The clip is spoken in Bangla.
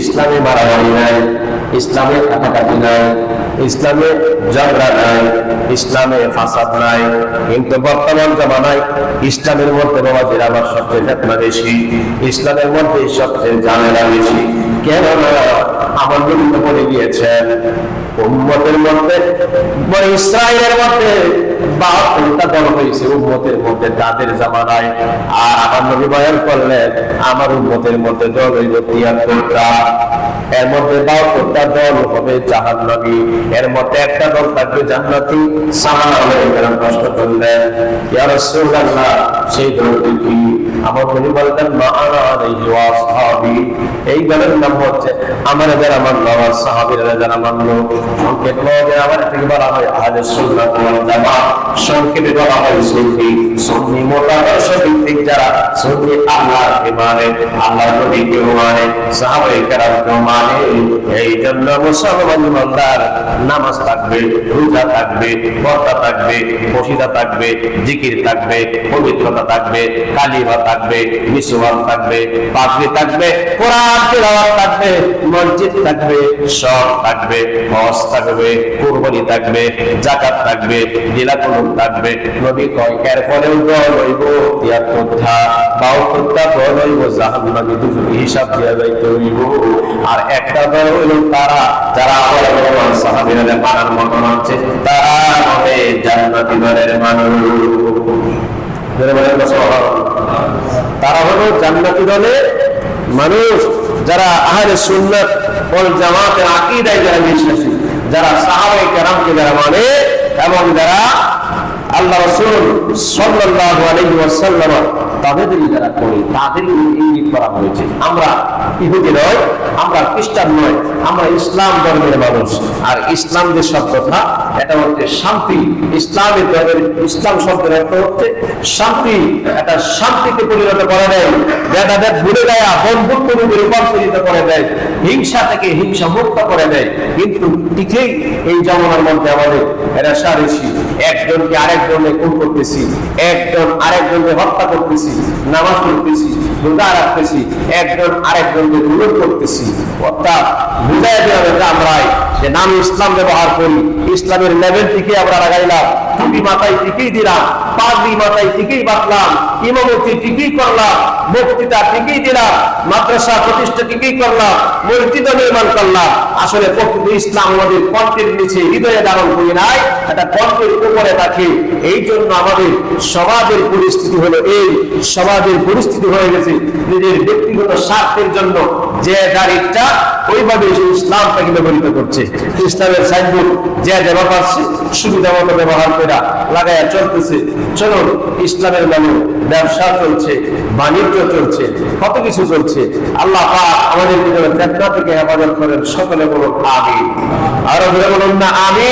ইসলামে মারামারি নাই, ইসলামে কাটাকাটি নাই, ইসলামে ঝগড়া নাই, ইসলামে ফাসাদ নাই, কিন্তু বর্তমান জমানায় ইসলামের মধ্যে বাবাজির আমার সবচেয়ে ফেতনা বেশি, ইসলামের মধ্যে সবচেয়ে ঝামেলা বেশি। কেননা, আমার নবী তো বলে গিয়েছেন উম্মতের মধ্যে ইসরায়েলের মধ্যে বাহাত্তরটা দল হয়েছে উম্মতের মধ্যে তাদের জামানায়। আর আমার নবী বয়ান করলেন, আমার উম্মতের মধ্যে দল হইল তিয়াত্তরটা। এর মধ্যে দল হবে এর মধ্যে একটা দল থাকবে জান্নাতি। প্রশ্ন করলেন। সেই দলটি কি? আমার নবী মা আনা আলাইহি ওয়া এই দলের নাম হচ্ছে, আমার যারা আমার সাহাবীরা যারা মানলো। থেকে হয় আহলে সুন্নাত ওয়াল সংক্ষেপে বলা হয় ভিত্তিক যারা মানে আল্লাহর নবীকে মানে কেরামকে মানে এই জন্য মুসলমান ইমানদার নামাজ থাকবে, রোজা থাকবে থাকবে থাকবে, জিকির থাকবে, পবিত্রতা থাকবে, কালিমা থাকবে থাকবে থাকবে, কোরআন তেলাওয়াত থাকবে, মসজিদ থাকবে, সব থাকবে হজ থাকবে, কুরবানি থাকবে, যাকাত থাকবে দিলাকুল থাকবে নবী কয় এর ফলেও দল হইব তিয়াত্তরটা বাহাত্তরটা দল হইব জাহান্নামী দুজনে হিসাব দিয়া যাইতে হইব। আর একটা দল হইল তারা, যারা মতো মানছে তারা হবে জান্নাতি দলের মানুষ। তারা হলো জান্নাতি মানুষ, যারা আহলে সুন্নাত ওয়াল জামাতের আকীদায় যারা বিশ্বাসী, যারা যারা মানে এবং যারা আল্লাহ রসুল সাল্লাল্লাহু আলাইহি ওয়াসাল্লাম তাদেরই যারা করে তাদের ইঙ্গিত করা হয়েছে। আমরা ইহুদি নয় আমরা খ্রিস্টান নয় আমরা ইসলাম ধর্মের মানুষ। আর ইসলাম যে শব্দটা এটা হচ্ছে শান্তি। ইসলামের ধর্মের ইসলাম শব্দের অর্থ হচ্ছে শান্তি। এটা শান্তিতে পরিণত করে দেয়। যেটাদের ভুলে দেয়া বন্ধুত্ব রূপে রূপান্তরিত করে দেয়। হিংসা থেকে হিংসা মুক্ত করে দেয়। কিন্তু ঠিকই এই জমানার মধ্যে আমাদের এরা সারেছি একজনকে আরেকজনে খুন করতেছি, একজন আরেকজনকে হত্যা করতেছি, নামাজ পড়তেছি, রোজা রাখতেছি, একজন আরেকজনকে দূর করতেছি। অর্থাৎ বুঝাই দেওয়া যে আমরাই যে নাম ইসলাম ব্যবহার করি ইসলামের লেভেল থেকে আমরা লাগাইলাম। টুপি মাথায় ঠিকই দিলাম, পাগড়ি মাথায় ঠিকই বাঁধলাম, ইমামতি ঠিকই করলাম বক্তৃতা ঠিকই দিলাম, মাদ্রাসা প্রতিষ্ঠা ঠিকই করলাম মসজিদ নির্মাণ করলাম। আসলে প্রকৃত ইসলাম আমাদের কণ্ঠের নিচে হৃদয়ে ধারণ করি নাই এটা কণ্ঠের উপরে থাকে। এই জন্য আমাদের সমাজের পরিস্থিতি হলো এই, সমাজের পরিস্থিতি হয়ে গেছে। নিজের ব্যক্তিগত স্বার্থের জন্য যে ইচ্ছা, ওইভাবে ইসলামটাকে ব্যবহৃত করছে। ইসলামের সাইনবোর্ড যে যেভাবে পারছে সুবিধা মতো ব্যবহার করে লাগাইয়া চলতেছে। চলো ইসলামের নামে ব্যবসা চলছে, বাণিজ্য চলছে, কত কিছু চলছে। আল্লাহ আমাদের ভিতরে ফেতনা থেকে হেফাজত করেন, সকলে বলুন আমি আরও বলুন না আমি